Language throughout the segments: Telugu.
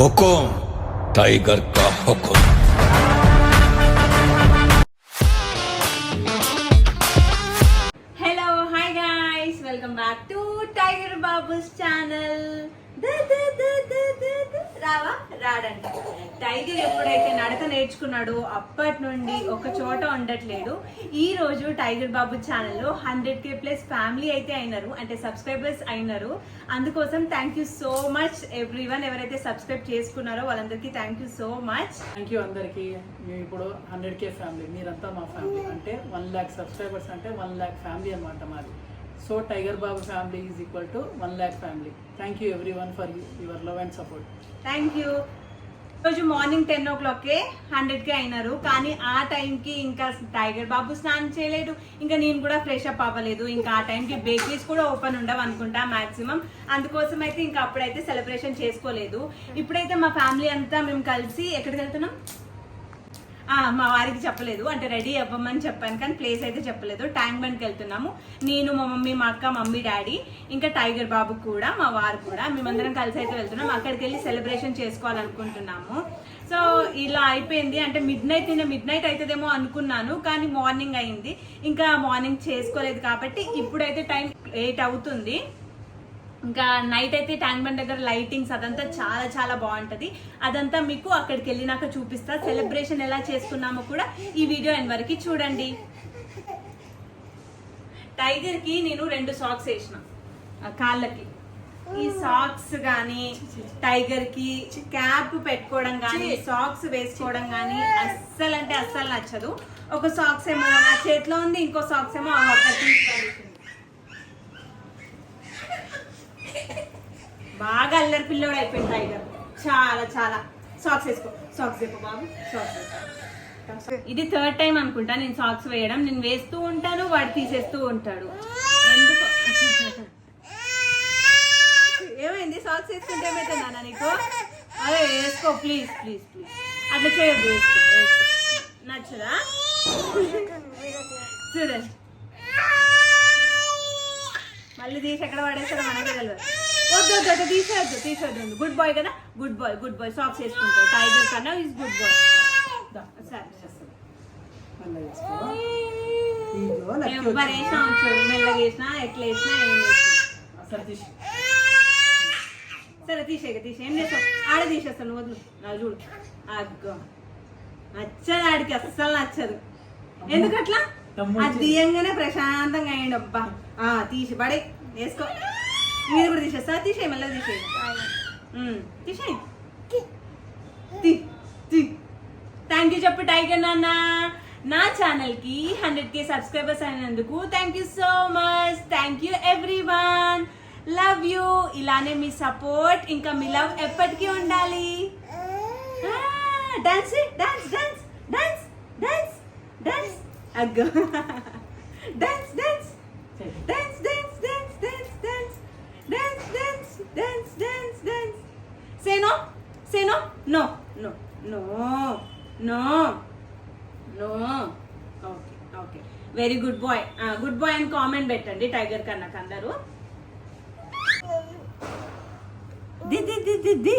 हुकुम टाइगर का हुकुम। Hello hi guys welcome back to Tiger Babu's channel రావా? రాడంట. టైగర్ ఎప్పుడైతే నడక నేర్చుకున్నాడో అప్పటి నుండి ఒక చోట ఉండట్లేడు ఈ రోజు టైగర్ బాబు ఛానల్లో హండ్రెడ్ కే ప్లస్ ఫ్యామిలీ అయితే అయినారు అంటే సబ్స్క్రైబర్స్ అయినారు. అందుకోసం thank you so much everyone ఎవరైతే సబ్స్క్రైబ్ చేసుకున్నారో వాళ్ళందరికీ thank you so much thank you అందరికీ. మేము ఇప్పుడు హండ్రెడ్ కే ఫ్యామిలీ మీరంతా మా ఫ్యామిలీ అంటే వన్ ల్యాక్ సబ్స్క్రైబర్స్ అంటే వన్ ల్యాక్ ఫ్యామిలీ అనమాట మాది. So Tiger Babu family is equal to one lakh family thank you everyone for your love and support thank you రోజు మార్నింగ్ టెన్ ఓ క్లాక్కే హండ్రెడ్కే అయినారు. కానీ ఆ టైంకి ఇంకా టైగర్ బాబు స్నానం చేయలేదు. ఇంకా నేను కూడా ఫ్రెష్ అప్ అవ్వలేదు. ఇంకా ఆ టైంకి బేకరీస్ కూడా ఓపెన్ ఉండవు అనుకుంటా మాక్సిమం అందుకోసం అయితే ఇంకా అప్పుడైతే సెలబ్రేషన్ చేసుకోలేదు. ఇప్పుడైతే మా ఫ్యామిలీ అంతా మేము కలిసి ఎక్కడికి వెళ్తున్నాం? మా వారికి చెప్పలేదు. అంటే రెడీ అవ్వమని చెప్పాను కానీ ప్లేస్ అయితే చెప్పలేదు. ట్యాంక్ బండ్కి వెళ్తున్నాము. నేను మా మమ్మీ మా అక్క మమ్మీ డాడీ ఇంకా టైగర్ బాబు కూడా మా వారు కూడా మేమందరం కలిసి అయితే వెళ్తున్నాం అక్కడికి వెళ్ళి సెలబ్రేషన్ చేసుకోవాలనుకుంటున్నాము. సో ఇలా అయిపోయింది. అంటే మిడ్ నైట్ నిన్న మిడ్ నైట్ అవుతుందేమో అనుకున్నాను కానీ మార్నింగ్ అయింది. ఇంకా మార్నింగ్ చేసుకోలేదు కాబట్టి ఇప్పుడైతే టైం ఎయిట్ అవుతుంది. ఇంకా నైట్ అయితే ట్యాంక్ బండ్ దగ్గర లైటింగ్స్ అదంతా చాలా చాలా బాగుంటది. అదంతా మీకు అక్కడికి వెళ్ళినాక చూపిస్తా. సెలబ్రేషన్ ఎలా చేసుకున్నామో కూడా ఈ వీడియో ఎండ్ వరకు చూడండి. టైగర్కి నేను రెండు సాక్స్ వేసిన. కాళ్ళకి. ఈ సాక్స్ గాని టైగర్కి క్యాప్ పెట్టుకోవడం గాని సాక్స్ వేసుకోవడం గాని అస్సలు అంటే అస్సలు నచ్చదు. ఒక సాక్స్ ఏమో నా చేతిలో ఉంది ఇంకో సాక్స్ ఏమో అక్కడ బాగా అల్లరి పిల్లోడు అయిపోయింది టైగర్ చాలా చాలా. సాక్స్ వేసుకో. సాక్స్ చెప్పు బాబు. సాక్స్ ఇది థర్డ్ టైం అనుకుంటా. నేను సాక్స్ వేయడం. నేను వేస్తూ ఉంటాను వాడు తీసేస్తూ ఉంటాడు. ఎందుకు? ఏమైంది? సాక్స్ వేసుకుంటే ఏమైతుందా నీకు? అదే వేసుకో ప్లీజ్ ప్లీజ్ ప్లీజ్ అట్లా చేయొద్దు వేసుకో వేసుకో. నచ్చదా? చూడండి. మళ్ళీ తీసి ఎక్కడ పడేస్తారో మనకే తెలియదు వద్దు వద్దు వద్దు తీసేయద్దు తీసేయద్దు గుడ్ బాయ్ కదా? Good boy good boy socks వేసుకుంటావు. Tiger కన్నా ఈజ్ గుడ్ బాయ్ ఎవరు వేసినా వచ్చాడు మెల్లగా వేసినా ఎట్లా వేసినా ఏం వేసినా. అసలు తీసి. సరే తీసేయక తీసే ఏం చేస్తావు? ఆడ తీసేస్తాను వదులు. నా చూడు. అగ్గో. నచ్చదు ఆడికి అస్సలు నచ్చదు. ఎందుకు అట్లా తమ్ముడు అది తీయంగానే ప్రశాంతంగా అయ్యండి అబ్బా. ఆ, తీసి పడే వేసుకో. మీరు కూడా తీసేస్తా తీసేయి మళ్ళీ తీసేయి. తీసేయి. థ్యాంక్ యూ చెప్పు టైగర్ నాన్న. నా ఛానల్కి హండ్రెడ్ కే సబ్స్క్రైబర్స్ అయినందుకు thank you so much thank you everyone love you ఇలానే మీ సపోర్ట్ ఇంకా మీ లవ్ ఎప్పటికీ ఉండాలి. Dance dance dance dance dance dance అగ్గో dance dance dance dance dance dance dance dance dance dance dance dance say no say no no no no no no okay okay very good boy good boy అని కామెంట్ పెట్టండి టైగర్ కన్నాకు అందరూ ది ది ది ది ది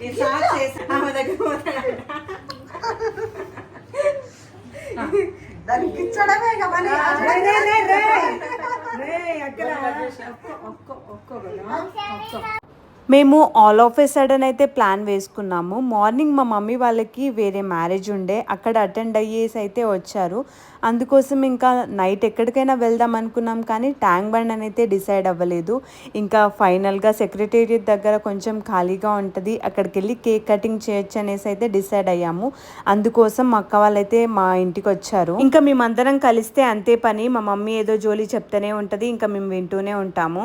ఈసారి చేసి ఆమె దానికి ఇచ్చడమే కదా అక్కడ? ఒక్క ఒక్క ఒక్క. మేము ఆల్ ఆఫ్ ఎ సడన్ అయితే ప్లాన్ వేసుకున్నాము. మార్నింగ్ మా మమ్మీ వాళ్ళకి వేరే మ్యారేజ్ ఉండే. అక్కడ అటెండ్ అయ్యేసి అయితే వచ్చారు. అందుకోసం ఇంకా నైట్ ఎక్కడికైనా వెళ్దాం అనుకున్నాం కానీ ట్యాంక్ బండ్ అని అయితే డిసైడ్ అవ్వలేదు. ఇంకా ఫైనల్గా సెక్రటేరియట్ దగ్గర కొంచెం ఖాళీగా ఉంటుంది. అక్కడికి వెళ్ళి కేక్ కటింగ్ చేయొచ్చు అనేసి అయితే డిసైడ్ అయ్యాము. అందుకోసం మా అక్క వాళ్ళైతే మా ఇంటికి వచ్చారు. ఇంకా మేమందరం కలిస్తే అంతే పని. మా మమ్మీ ఏదో జోలి చెప్తూనే ఉంటుంది. ఇంకా మేము వింటూనే ఉంటాము.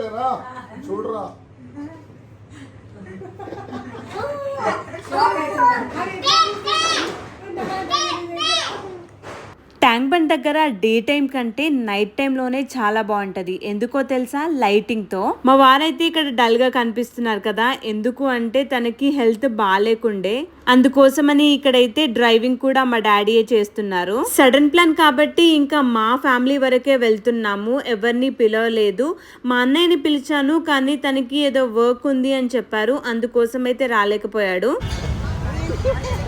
சொல்றா சொல்றா ట్యాంక్ బండ్ దగ్గర డే టైం కంటే నైట్ టైంలోనే చాలా బాగుంటది. ఎందుకో తెలుసా? లైటింగ్తో. మా వారైతే ఇక్కడ డల్గా కనిపిస్తున్నారు కదా. ఎందుకు అంటే తనకి హెల్త్ బాగాలేకుండే అందుకోసమని ఇక్కడైతే డ్రైవింగ్ కూడా మా డాడీయే చేస్తున్నారు. సడన్ ప్లాన్ కాబట్టి ఇంకా మా ఫ్యామిలీ వరకే వెళ్తున్నాము. ఎవరిని పిలవలేదు. మా అన్నయ్యని పిలిచాను కానీ తనకి ఏదో వర్క్ ఉంది అని చెప్పారు. అందుకోసం అయితే రాలేకపోయాడు.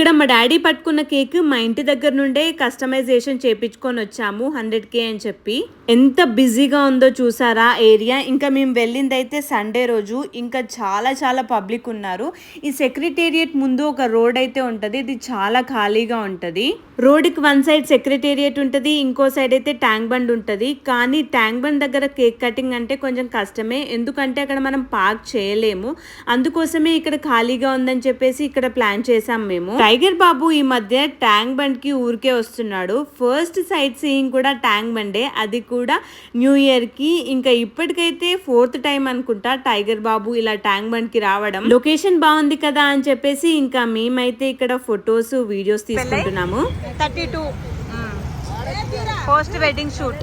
ఇక్కడ మా డాడీ పట్టుకున్న కేక్ మా ఇంటి దగ్గర నుండే కస్టమైజేషన్ చేపించుకొని వచ్చాము హండ్రెడ్ కే అని చెప్పి. ఎంత బిజీగా ఉందో చూసారా ఏరియా? ఇంకా మేము వెళ్ళింది అయితే సండే రోజు. ఇంకా చాలా చాలా పబ్లిక్ ఉన్నారు. ఈ సెక్రటేరియట్ ముందు ఒక రోడ్ అయితే ఉంటుంది. ఇది చాలా ఖాళీగా ఉంటుంది. రోడ్కి వన్ సైడ్ సెక్రటేరియట్ ఉంటుంది ఇంకో సైడ్ అయితే ట్యాంక్ బండ్ ఉంటుంది. కానీ ట్యాంక్ బండ్ దగ్గర కేక్ కటింగ్ అంటే కొంచెం కష్టమే. ఎందుకంటే అక్కడ మనం పార్క్ చేయలేము. అందుకోసమే ఇక్కడ ఖాళీగా ఉందని చెప్పేసి ఇక్కడ ప్లాన్ చేసాం మేము. టైగర్ బాబు ఈ మధ్య ట్యాంక్ బండ్కి ఊరికే వస్తున్నాడు. ఫస్ట్ సైట్ సీయింగ్ కూడా ట్యాంక్ బండే. అది కూడా న్యూ ఇయర్కి. ఇంకా ఇప్పటికైతే ఫోర్త్ టైం అనుకుంటా టైగర్ బాబు ఇలా ట్యాంక్ బండ్కి రావడం. లొకేషన్ బాగుంది కదా అని చెప్పేసి ఇంకా మేమైతే ఇక్కడ ఫొటోస్ వీడియోస్ తీసుకుంటున్నాము. Thirty two. Post wedding shoot.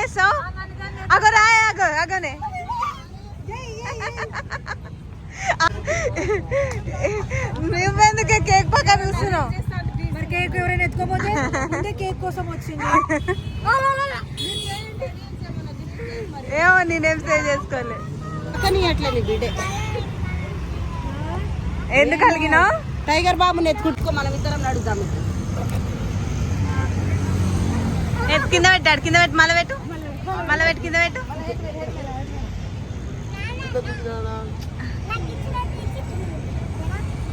రావట్లే సో అగో రాయ అగో అగోనే నువ్వెందుకే కేక్ పక్కన చూస్తున్నావు మరి కేక్ ఎవరైనా ఎత్తుకోపోతే ముందే కేక్ కోసం వచ్చింది ఏమో నేనేం స్టే చేసుకోలే కానీ బిడ్డే ఎందుకు కలిగినావు టైగర్ బాబుని ఎత్తుకుంటుకో మనం ఇద్దరం నడుద్దాం ఎత్తు కింద పెట్టాడు కింద పెట్టు మళ్ళీ పెట్టు పెట్టు కింద పెట్టు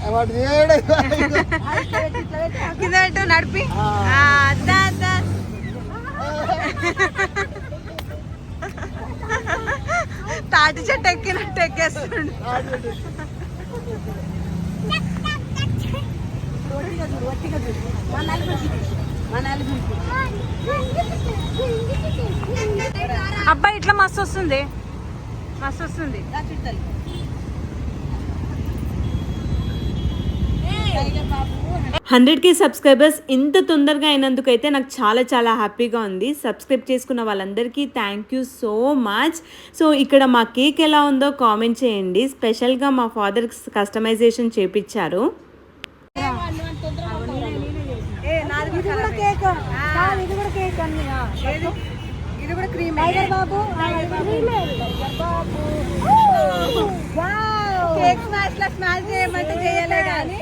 వాడు చేయడే. కింద పెట్టు నడిపి ఆ, అద్దా అద్దా తాటి చెట్టు ఎక్కినట్టు ఎక్కేస్తుండు అబ్బాయి ఇట్లా మస్తు వస్తుంది. మస్తు వస్తుంది. హండ్రెడ్ కే సబ్స్క్రైబర్స్ ఇంత తొందరగా అయినందుకు అయితే నాకు చాలా చాలా హ్యాపీగా ఉంది. సబ్స్క్రైబ్ చేసుకున్న వాళ్ళందరికీ thank you so much. So ఇక్కడ మా కేక్ ఎలా ఉందో కామెంట్ చేయండి. స్పెషల్గా మా ఫాదర్ కస్టమైజేషన్ చేపించారు. ఇది కూడా కేక్ కాదు, ఇది కూడా కేక్ అన్ని ఇది కూడా cream tiger Babu cake smash లా స్మాష్ చేయమంటే చేయలే కానీ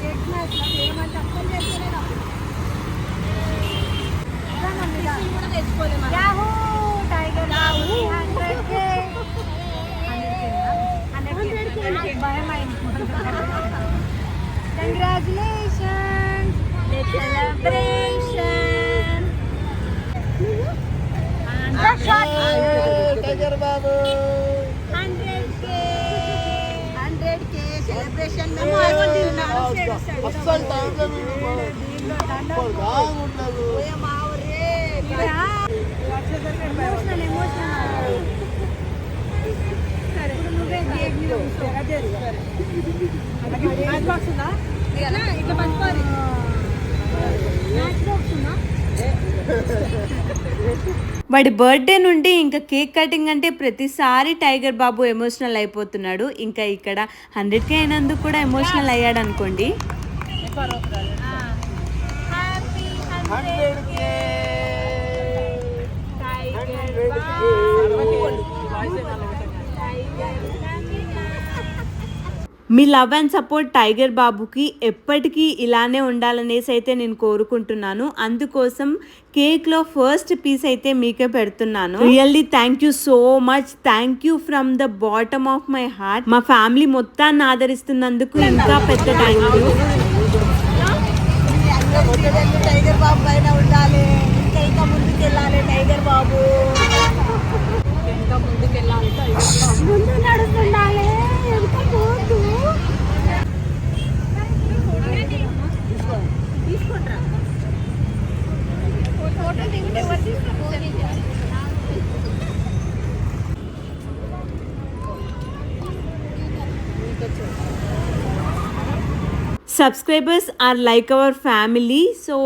కేక్ మ్యాచ్లో ఏమంటే అస్సలు చేస్తలేదా yahoo! Tiger Babu hundred K hundred K congratulations celebration tiger Babu hundred K hundred K celebration అస్సలు టైంలో మీరు బాగుండదు ఎమోషనల్ ఎమోషనల్ సరే ఇప్పుడు నువ్వే కేక్ మీద కూర్చో అదే మ్యాచ్ బాక్స్ ఉందా ఇట్లా వాడి బర్త్డే నుండి ఇంకా కేక్ కటింగ్ అంటే ప్రతిసారి టైగర్ బాబు ఎమోషనల్ అయిపోతున్నాడు. ఇంకా ఇక్కడ హండ్రెడ్ కే అయినందుకు కూడా ఎమోషనల్ అయ్యాడు అనుకోండి. హ్యాపీ హండ్రెడ్ కే మీ లవ్ అండ్ సపోర్ట్ టైగర్ బాబుకి ఎప్పటికీ ఇలానే ఉండాలనేసి అయితే నేను కోరుకుంటున్నాను. అందుకోసం కేక్లో ఫస్ట్ పీస్ అయితే మీకే పెడుతున్నాను. Really thank you so much thank you from the bottom of my heart మా ఫ్యామిలీ మొత్తాన్ని ఆదరిస్తున్నందుకు ఇంకా పెద్ద థ్యాంక్ యూ టైగర్ బాబు పైన ఉండాలి. ఇంకా ఇంకా ముందుకు వెళ్ళాలి టైగర్ బాబు. ఇంకా ముందుకు వెళ్ళాలి ముందు నడుస్తుండాలి ఎంత పోతు తీసుకుంటారా ఫోటో దిగుంటే ఎవరు తీసుకుంటారు subscribers are like our family. So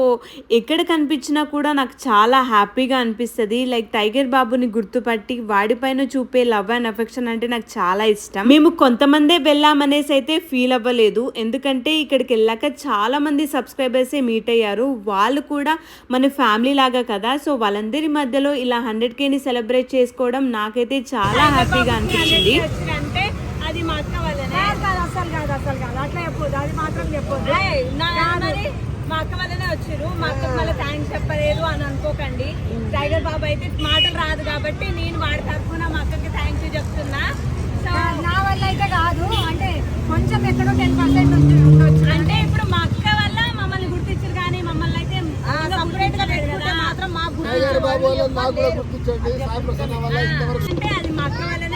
ఎక్కడ కనిపించినా కూడా నాకు చాలా హ్యాపీగా అనిపిస్తుంది. లైక్ టైగర్ బాబుని గుర్తుపట్టి వాడిపైన చూపే లవ్ అండ్ అఫెక్షన్ అంటే నాకు చాలా ఇష్టం. మేము కొంతమందే వెళ్ళామనేసి అయితే ఫీల్ అవ్వలేదు. ఎందుకంటే ఇక్కడికి వెళ్ళాక చాలా మంది సబ్స్క్రైబర్సే మీట్ అయ్యారు. వాళ్ళు కూడా మన ఫ్యామిలీ లాగా కదా. సో వాళ్ళందరి మధ్యలో ఇలా హండ్రెడ్ కేని సెలబ్రేట్ చేసుకోవడం నాకైతే చాలా హ్యాపీగా అనిపించింది అంటే అది మా అక్క వల్లనే కాదు అసలు కాదు అసలు కాదు అట్లా చెప్పొద్దు అది మాత్రం చెప్పొద్దు. మరి మా అక్క వల్లనే వచ్చారు మా అక్కకు మళ్ళీ థ్యాంక్స్ చెప్పలేదు అని అనుకోకండి. టైగర్ బాబు అయితే మాటలు రాదు కాబట్టి నేను వాడి తరఫున మా అక్కకి థ్యాంక్స్ చెప్తున్నా. సో నా వల్ల అయితే కాదు. అంటే కొంచెం ఎక్కడో టెన్ పర్సెంట్ ఉండొచ్చు అంటే ఇప్పుడు మా అక్క వల్ల మమ్మల్ని గుర్తించారు కానీ మమ్మల్ని అయితే సపరేట్గా పెట్టుకుంటే మాత్రం మా టైగర్ బాబు వల్ల నాకు కూడా గుర్తించండి. సాయి ప్రసన్న వల్ల ఇంతవరకు అంటే అది మా అక్క వల్లనే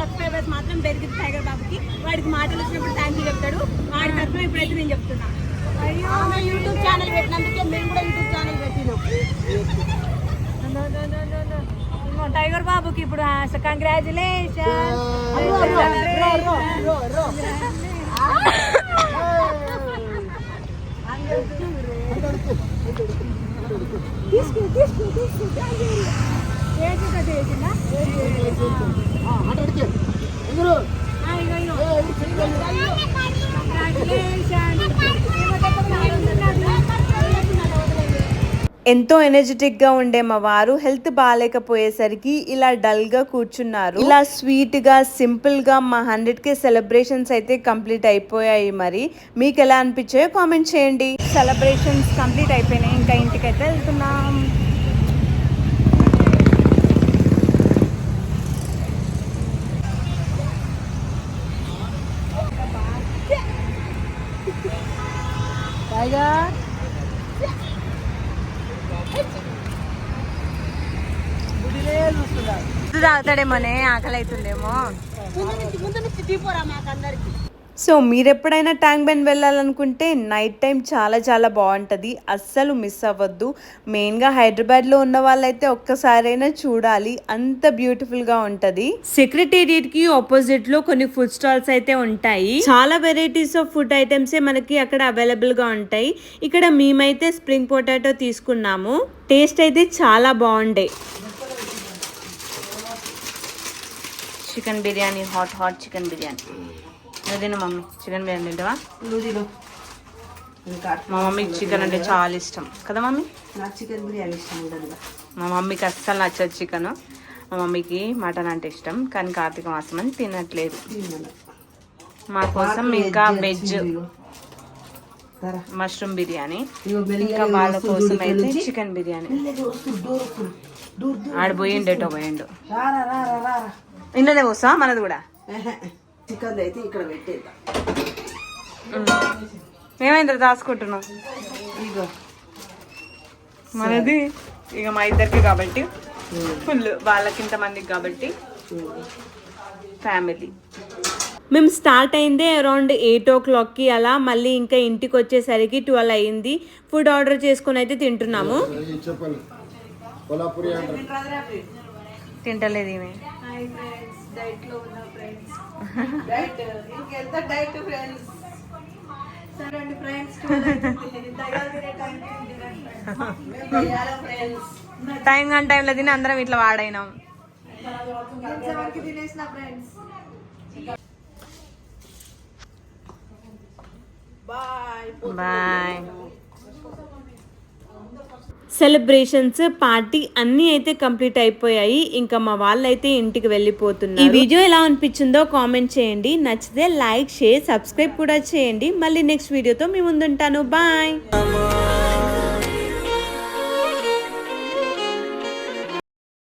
సబ్స్క్రైబర్స్ మాత్రం పెరిగింది టైగర్ బాబుకి వాడికి మాటలు వచ్చినప్పుడు థ్యాంక్ యూ చెప్తాడు. వాడి తరఫున ఇప్పుడైతే నేను చెప్తున్నా. యూట్యూబ్ ఛానల్ పెట్టినందుకే మేము కూడా యూట్యూబ్ ఛానల్ పెట్టినాం. టైగర్ బాబుకి ఇప్పుడు కంగ్రాచులేషన్ తీసుకో తీసుకో తీసుకో ఎంతో ఎనర్జెటిక్గా ఉండే మా వారు హెల్త్ బాగాలేకపోయేసరికి ఇలా డల్గా కూర్చున్నారు. ఇలా స్వీట్గా సింపుల్గా మా హండ్రెడ్ కే సెలబ్రేషన్స్ అయితే కంప్లీట్ అయిపోయాయి మరి. మీకు ఎలా అనిపించాయో కామెంట్ చేయండి. సెలబ్రేషన్స్ కంప్లీట్ అయిపోయినాయి. ఇంకా ఇంటికైతే వెళ్తున్నాం టైగర్ తాగుతాడేమోనే ఆకలి అవుతుందేమో సో మీరు ఎప్పుడైనా ట్యాంక్ బండ్ వెళ్ళాలనుకుంటే నైట్ టైం చాలా చాలా బాగుంటుంది. అస్సలు మిస్ అవ్వద్దు. మెయిన్గా హైదరాబాద్లో ఉన్న వాళ్ళైతే ఒక్కసారైనా చూడాలి. అంత బ్యూటిఫుల్గా ఉంటుంది. సెక్రటేరియట్కి ఆపోజిట్లో కొన్ని ఫుడ్ స్టాల్స్ అయితే ఉంటాయి. చాలా వెరైటీస్ ఆఫ్ ఫుడ్ ఐటమ్సే మనకి అక్కడ అవైలబుల్గా ఉంటాయి. ఇక్కడ మేమైతే స్ప్రింగ్ పొటాటో తీసుకున్నాము. టేస్ట్ అయితే చాలా బాగుండే. Chicken biryani hot hot chicken biryani. నువ్వు తిను మమ్మీ. చికెన్ బిర్యానీ తింటావా? నువ్వు తిను. ఇంకా మా మమ్మీకి చికెన్ అంటే చాలా ఇష్టం. కదా మమ్మీ? నాకు చికెన్ బిర్యానీ ఇష్టం ఉండదు మా మమ్మీకి అస్సలు నచ్చదు చికెన్. మా మమ్మీకి మటన్ అంటే ఇష్టం. కానీ కార్తీక మాసం అని తినట్లేదు. మా కోసం ఇంకా వెజ్ మష్రూమ్ బిర్యానీ. ఇంకా వాళ్ళ కోసం అయితే చికెన్ బిర్యానీ. ఆడ పోయిండు. ఇన్నదే పోసా? మనది కూడా. చికెన్ అయితే ఇక్కడ పెట్టేద్దాం. మేమైంత దాచుకుంటున్నాం ఇగో. మనది. ఇక మా ఇద్దరికి కాబట్టి. ఫుల్ వాళ్ళకి ఇంతమందికి కాబట్టి. ఫ్యామిలీ. మేము స్టార్ట్ అయిందే అరౌండ్ ఎయిట్ ఓ క్లాక్కి అలా. మళ్ళీ ఇంకా ఇంటికి వచ్చేసరికి ట్వెల్వ్ అయింది ఫుడ్ ఆర్డర్ చేసుకొని అయితే తింటున్నాము. ఇంకెంత డైట్ ఫ్రెండ్స్ సరే అండి ఫ్రెండ్స్ టైం కానీ టైంలో తిని అందరం ఇట్లా వాడైనాం. తినేసిన ఫ్రెండ్స్ బాయ్ సెలబ్రేషన్స్ పార్టీ అన్నీ అయితే కంప్లీట్ అయిపోయాయి. ఇంకా మా వాళ్ళైతే ఇంటికి వెళ్ళిపోతున్నారు. ఈ వీడియో ఎలా అనిపించిందో కామెంట్ చేయండి. నచ్చితే లైక్ షేర్ సబ్స్క్రైబ్ కూడా చేయండి. మళ్ళీ నెక్స్ట్ వీడియోతో మీ ముందుంటాను. బాయ్!